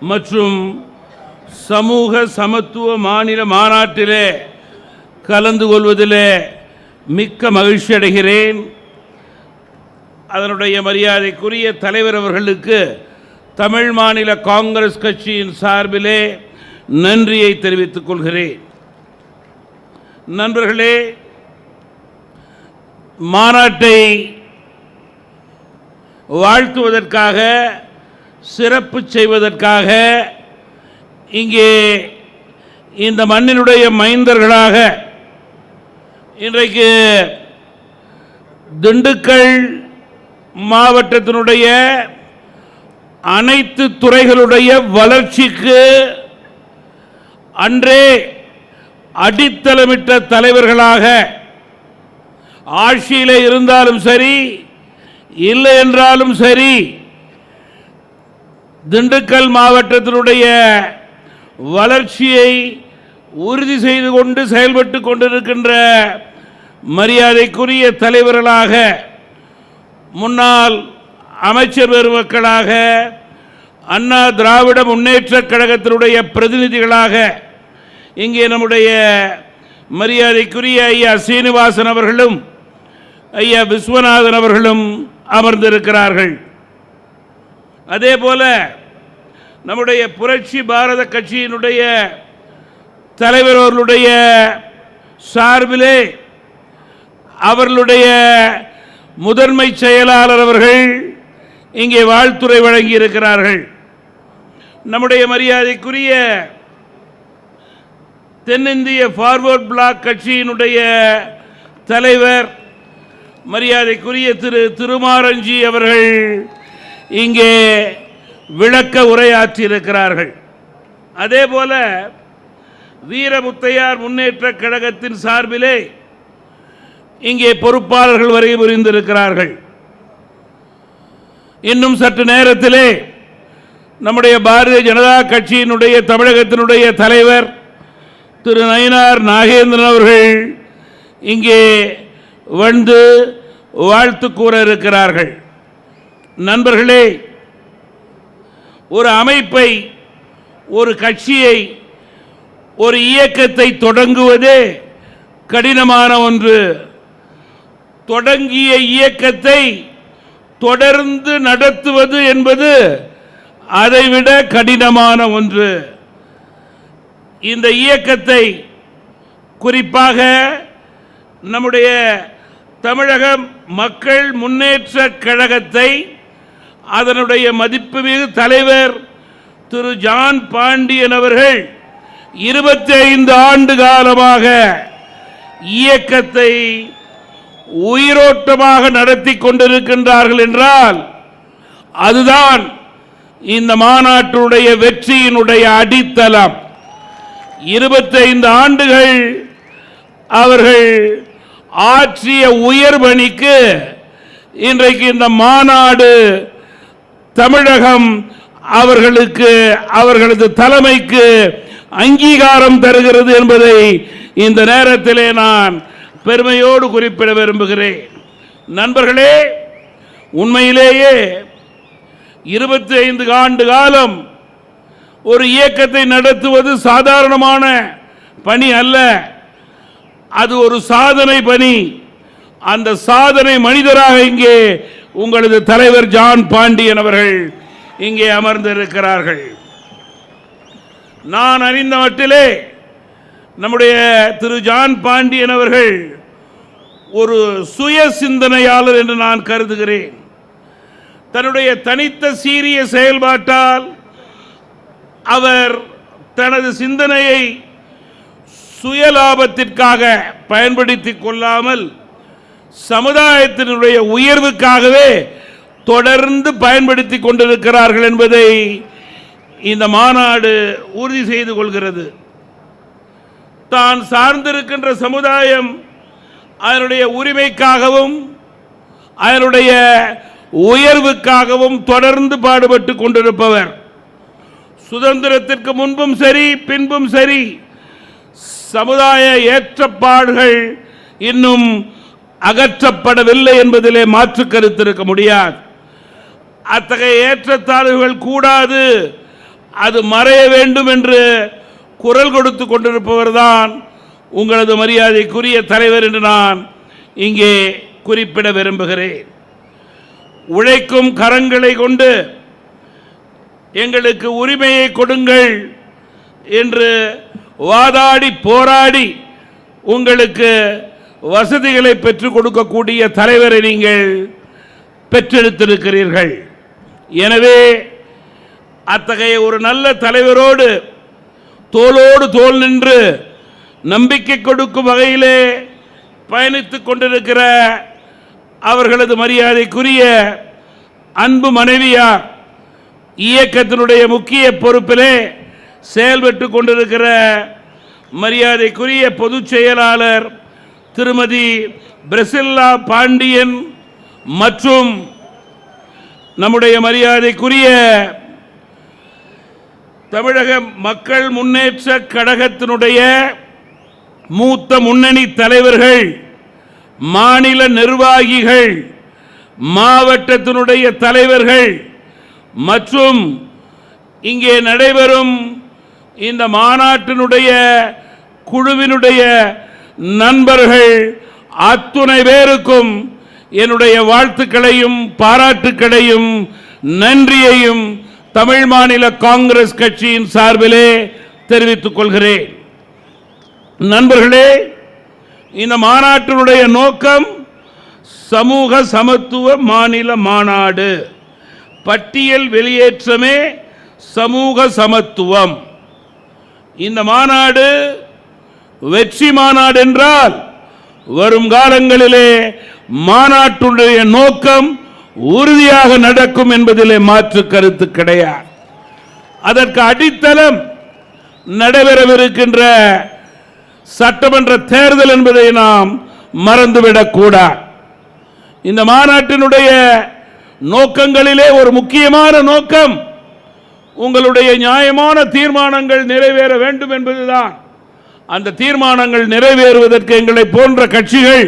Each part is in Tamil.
மற்றும் சமூக சமத்துவ மாநில மாநாட்டிலே கலந்து கொள்வதிலே மிக்க மகிழ்ச்சி அடைகிறேன். அதனுடைய மரியாதைக்குரிய தலைவர் அவர்களுக்கு தமிழ் மாநில காங்கிரஸ் கட்சியின் சார்பிலே நன்றியை தெரிவித்துக் கொள்கிறேன். நண்பர்களே மாநாட்டை வாழ்த்துவதற்காக சிறப்பு செய்வதற்காக இங்கே இந்த மண்ணினுடைய மைந்தர்களாக இன்றைக்கு திண்டுக்கல் மாவட்டத்தினுடைய அனைத்து துறைகளுடைய வளர்ச்சிக்கு அன்றே அடித்தளமிட்ட தலைவர்களாக ஆட்சியில் இருந்தாலும் சரி இல்லை என்றாலும் சரி திண்டுக்கல் மாவட்டத்தினுடைய வளர்ச்சியை உறுதி செய்து கொண்டு செயல்பட்டு கொண்டிருக்கின்ற மரியாதைக்குரிய தலைவர்களாக முன்னாள் அமைச்சர் பெருமக்களாக அண்ணா திராவிட முன்னேற்றக் கழகத்தினுடைய பிரதிநிதிகளாக இங்கே நம்முடைய மரியாதைக்குரிய ஐயா சீனிவாசன் அவர்களும் ஐயா விஸ்வநாதன் அவர்களும் அமர்ந்திருக்கிறார்கள். அதே போல நம்முடைய புரட்சி பாரத கட்சியினுடைய தலைவர் அவர்களுடைய சார்பிலே அவர்களுடைய முதன்மை செயலாளர் அவர்கள் இங்கே வாழ்த்துறை வழங்கி இருக்கிறார்கள் நம்முடைய மரியாதைக்குரிய தென்னிந்திய ஃபார்வர்ட் பிளாக் கட்சியினுடைய தலைவர் மரியாதைக்குரிய திரு திருமாரஞ்சி அவர்கள் இங்கே விளக்க உரையாற்றி இருக்கிறார்கள் அதே போல வீரமுத்தையார் முன்னேற்ற கழகத்தின் சார்பிலே இங்கே பொறுப்பாளர்கள் வரை புரிந்திருக்கிறார்கள். இன்னும் சற்று நேரத்திலே நம்முடைய பாரதிய ஜனதா கட்சியினுடைய தமிழகத்தினுடைய தலைவர் திரு நயினார் நாகேந்திரன் அவர்கள் இங்கே வந்து வாழ்த்து கூற இருக்கிறார்கள். நண்பர்களே ஒரு அமைப்பை ஒரு கட்சியை ஒரு இயக்கத்தை தொடங்குவதே கடினமான ஒன்று. தொடங்கிய இயக்கத்தை தொடர்ந்து நடத்துவது என்பது அதைவிட கடினமான ஒன்று. இந்த இயக்கத்தை குறிப்பாக நம்முடைய தமிழக மக்கள் முன்னேற்ற கழகத்தை அதனுடைய மதிப்புமிகு தலைவர் திரு ஜான் பாண்டியன் அவர்கள் இருபத்தி ஐந்து ஆண்டு காலமாக இயக்கத்தை உயிரோட்டமாக நடத்தி கொண்டிருக்கின்றார்கள் என்றால் அதுதான் இந்த மாநாட்டுடைய வெற்றியினுடைய அடித்தளம். இருபத்தைந்து ஆண்டுகள் அவர்கள் ஆற்றிய உயர்பணிக்கு இன்றைக்கு இந்த மாநாடு தமிழகம் அவர்களுக்கு அவர்களது தலைமைக்கு அங்கீகாரம் தருகிறது என்பதை இந்த நேரத்திலே நான் பெருமையோடு குறிப்பிட விரும்புகிறேன். நண்பர்களே உண்மையிலேயே இருபத்தி ஐந்து ஆண்டு காலம் ஒரு இயக்கத்தை நடத்துவது சாதாரணமான பணி அல்ல. அது ஒரு சாதனை பணி. அந்த சாதனை மனிதராக இங்கே உங்களது தலைவர் ஜான் பாண்டியன் அவர்கள் இங்கே அமர்ந்திருக்கிறார்கள். நான் அறிந்த மட்டிலே நம்முடைய திரு ஜான் பாண்டியன் அவர்கள் ஒரு சுய சிந்தனையாளர் என்று நான் கருதுகிறேன். தன்னுடைய தனித்த சீரிய செயல்பாட்டால் அவர் தனது சிந்தனையை சுயலாபத்திற்காக பயன்படுத்திக் கொள்ளாமல் சமுதாயத்தினுடைய உயர்வுக்காகவே தொடர்ந்து பயன்படுத்தி கொண்டிருக்கிறார்கள் என்பதை இந்த மாநாடு உறுதி செய்து கொள்கிறது. தான் சார்ந்திருக்கின்ற சமுதாயம் அதனுடைய உரிமைக்காகவும் அதனுடைய உயர்வுக்காகவும் தொடர்ந்து பாடுபட்டு கொண்டிருப்பவர். சுதந்திரத்திற்கு முன்பும் சரி பின்பும் சரி சமுதாய ஏற்றப்பாடுகள் இன்னும் அகற்றப்படவில்லை என்பதிலே மாற்று கருத்து இருக்க முடியாது. அத்தகைய ஏற்றத்தாழ்வுகள் கூடாது. அது மறைய வேண்டும் என்று குரல் கொடுத்து கொண்டிருப்பவர் தான் உங்களது மரியாதைக்குரிய தலைவர் என்று நான் இங்கே குறிப்பிட விரும்புகிறேன். உழைக்கும் கரங்களை கொண்டு எங்களுக்கு உரிமையை கொடுங்கள் என்று வாதாடி போராடி உங்களுக்கு வசதிகளை பெற்றுக் கொடுக்கக்கூடிய தலைவரை நீங்கள் பெற்றெடுத்திருக்கிறீர்கள். எனவே அத்தகைய ஒரு நல்ல தலைவரோடு தோளோடு தோல் நின்று நம்பிக்கை கொடுக்கும் வகையிலே பயணித்துக் கொண்டிருக்கிற அவர்களது மரியாதைக்குரிய அன்பு மனைவியார் இயக்கத்தினுடைய முக்கிய பொறுப்பிலே செயல்பட்டு கொண்டிருக்கிற மரியாதைக்குரிய பொதுச் செயலாளர் திருமதி பிரசில்லா பாண்டியன் மற்றும் நம்முடைய மரியாதைக்குரிய தமிழக மக்கள் முன்னேற்ற கழகத்தினுடைய மூத்த முன்னணி தலைவர்கள் மாநில நிர்வாகிகள் மாவட்டத்தினுடைய தலைவர்கள் மற்றும் இங்கே நடைபெறும் இந்த மாநாட்டினுடைய குழுவினுடைய நண்பர்கள் அத்துணை பேருக்கும் என்னுடைய வாழ்த்துக்களையும் பாராட்டுக்களையும் நன்றியையும் தமிழ் மாநில காங்கிரஸ் கட்சியின் சார்பிலே தெரிவித்துக் கொள்கிறேன். நண்பர்களே இந்த மாநாட்டினுடைய நோக்கம் சமூக சமத்துவ மாநில மாநாடு. பட்டியல் வெளியேற்றமே சமூக சமத்துவம். இந்த மாநாடு வெற்றி மாநாடு என்றால் வரும் காலங்களிலே மாநாட்டுடைய நோக்கம் உறுதியாக நடக்கும் என்பதிலே மாற்று கருத்து கிடையாது. அதற்கு அடித்தளம் நடைபெறவிருக்கின்ற சட்டமன்ற தேர்தல் என்பதை நாம் மறந்துவிடக்கூடாது இந்த மாநாட்டினுடைய நோக்கங்களிலே ஒரு முக்கியமான நோக்கம் உங்களுடைய நியாயமான தீர்மானங்கள் நிறைவேற வேண்டும் என்பதுதான். அந்த தீர்மானங்கள் நிறைவேறுவதற்கு எங்களை போன்ற கட்சிகள்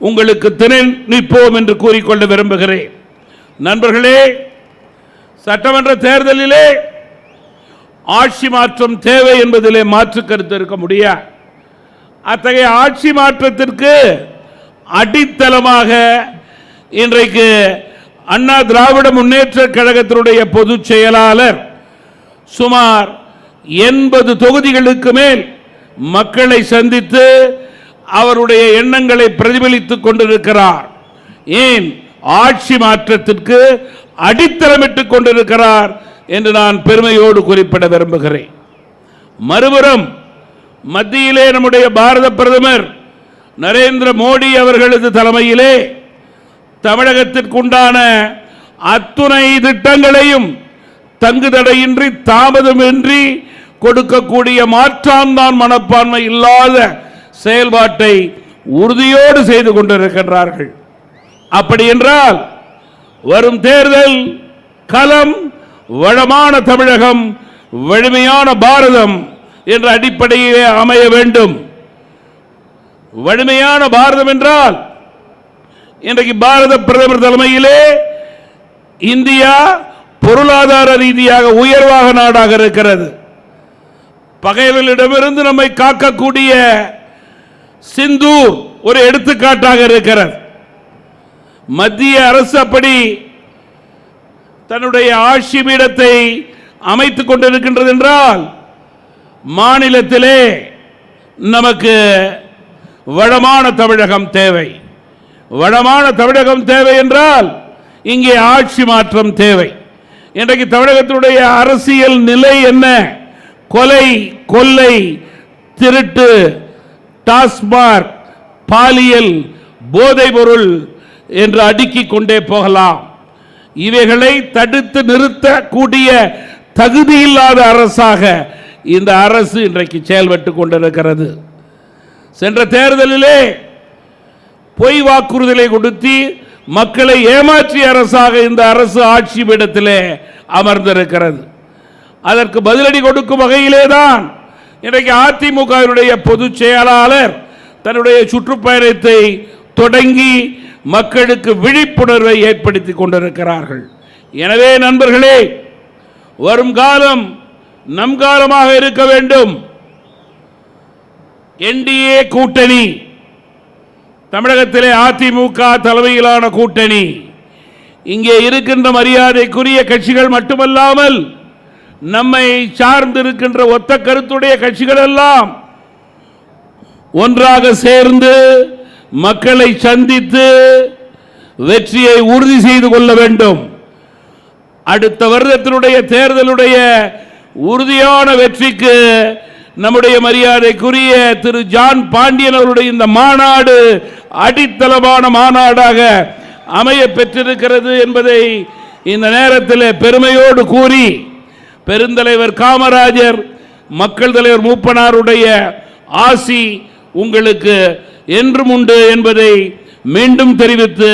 உங்களுக்கு திணை நிற்போம் என்று கூறிக்கொள்ள விரும்புகிறேன். நண்பர்களே சட்டமன்ற தேர்தலிலே ஆட்சி மாற்றம் தேவை என்பதிலே மாற்று கருத்து இருக்க முடியாது அத்தகைய ஆட்சி மாற்றத்திற்கு அடித்தளமாக இன்றைக்கு அண்ணா திராவிட முன்னேற்ற கழகத்தினுடைய பொதுச் செயலாளர் சுமார் எண்பது தொகுதிகளுக்கு மேல் மக்களை சந்தித்து அவருடைய எண்ணங்களை பிரதிபலித்துக் கொண்டிருக்கிறார். ஏன்? ஆட்சி மாற்றத்திற்கு அடித்தளமிட்டுக் கொண்டிருக்கிறார் என்று நான் பெருமையோடு குறிப்பிட விரும்புகிறேன். மறுபுறம் மத்தியிலே நம்முடைய பாரத பிரதமர் நரேந்திர மோடி அவர்களது தலைமையிலே தமிழகத்திற்குண்டான அத்துணை திட்டங்களையும் தங்குதடையின்றி தாமதமின்றி கொடுக்கக்கூடிய மாற்றாந்தான் மனப்பான்மை இல்லாத செயல்பாட்டை உறுதியோடு செய்து கொண்டிருக்கின்றார்கள். அப்படி என்றால் வரும் தேர்தல் களம் வளமான தமிழகம் வலிமையான பாரதம் என்ற அடிப்படையிலே அமைய வேண்டும். வலிமையான பாரதம் என்றால் இன்றைக்கு பாரத பிரதமர் தலைமையிலே இந்தியா பொருளாதார ரீதியாக உயர்வாக நாடாக இருக்கிறது. பகைவர்களிடமிருந்து நம்மை காக்கக்கூடிய சிந்தூர் ஒரு எடுத்துக்காட்டாக இருக்கிறது. மத்திய அரசு அப்படி தன்னுடைய ஆட்சி பீடத்தை அமைத்துக் கொண்டிருக்கின்றது என்றால் மாநிலத்திலே நமக்கு வளமான தமிழகம் தேவை. வளமான தமிழகம் தேவை என்றால் இங்கே ஆட்சி மாற்றம் தேவை. இன்றைக்கு தமிழகத்தினுடைய அரசியல் நிலை என்ன? கொலை கொள்ளை திருட்டு டாஸ்மார்க் பாலியல் போதை பொருள் என்று அடுக்கிக் கொண்டே போகலாம். இவைகளை தடுத்து நிறுத்தக்கூடிய தகுதி இல்லாத அரசாக இந்த அரசு இன்றைக்கு செயல்பட்டு கொண்டிருக்கிறது. சென்ற தேர்தலிலே பொய் வாக்குறுதலை கொடுத்து மக்களை ஏமாற்றிய அரசாக இந்த அரசு ஆட்சி பீடத்திலே அமர்ந்திருக்கிறது. அதற்கு பதிலடி கொடுக்கும் வகையிலே தான் இன்றைக்கு அதிமுகவினுடைய பொதுச் செயலாளர் தன்னுடைய சுற்றுப்பயணத்தை தொடங்கி மக்களுக்கு விழிப்புணர்வை ஏற்படுத்தி கொண்டிருக்கிறார்கள். எனவே நண்பர்களே வரும் காலம் நம் காலமாக இருக்க வேண்டும். என்டிஏ கூட்டணி தமிழகத்திலே அதிமுக தலைமையிலான கூட்டணி. இங்கே இருக்கின்ற மரியாதைக்குரிய கட்சிகள் மட்டுமல்லாமல் நம்மை சார்ந்திருக்கின்ற ஒத்த கருத்துடைய கட்சிகள் எல்லாம் ஒன்றாக சேர்ந்து மக்களை சந்தித்து வெற்றியை உறுதி செய்து கொள்ள வேண்டும். அடுத்த வருடத்தினுடைய தேர்தலுடைய உறுதியான வெற்றிக்கு நம்முடைய மரியாதைக்குரிய திரு ஜான் பாண்டியன் அவருடைய இந்த மாநாடு அடித்தளமான மாநாடாக அமைய பெற்றிருக்கிறது என்பதை இந்த நேரத்தில் பெருமையோடு கூறி பெருந்தலைவர் காமராஜர் மக்கள் தலைவர் மூப்பனாருடைய ஆசி உங்களுக்கு என்றும் உண்டு என்பதை மீண்டும் தெரிவித்து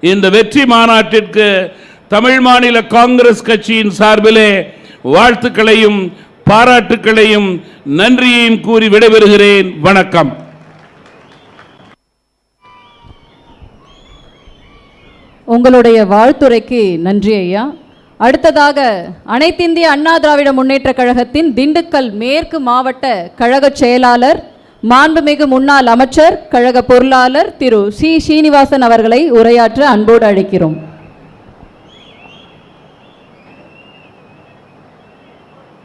இந்த வெற்றி மாநாட்டிற்கு தமிழ் மாநில காங்கிரஸ் கட்சியின் சார்பிலே வாழ்த்துக்களையும் பாராட்டுக்களையும் நன்றியையும் கூறி விடைபெறுகிறேன். வணக்கம். உங்களுடைய வாழ்த்துரைக்கு நன்றி ஐயா. அடுத்ததாக அனைத்திந்திய அண்ணா திராவிட முன்னேற்ற கழகத்தின் திண்டுக்கல் மேற்கு மாவட்ட கழக செயலாளர் மாண்புமிகு முன்னாள் அமைச்சர் கழக பொருளாளர் திரு சி. ஸ்ரீனிவாசன் அவர்களை உரையாற்ற அன்போடு அழைக்கிறோம்.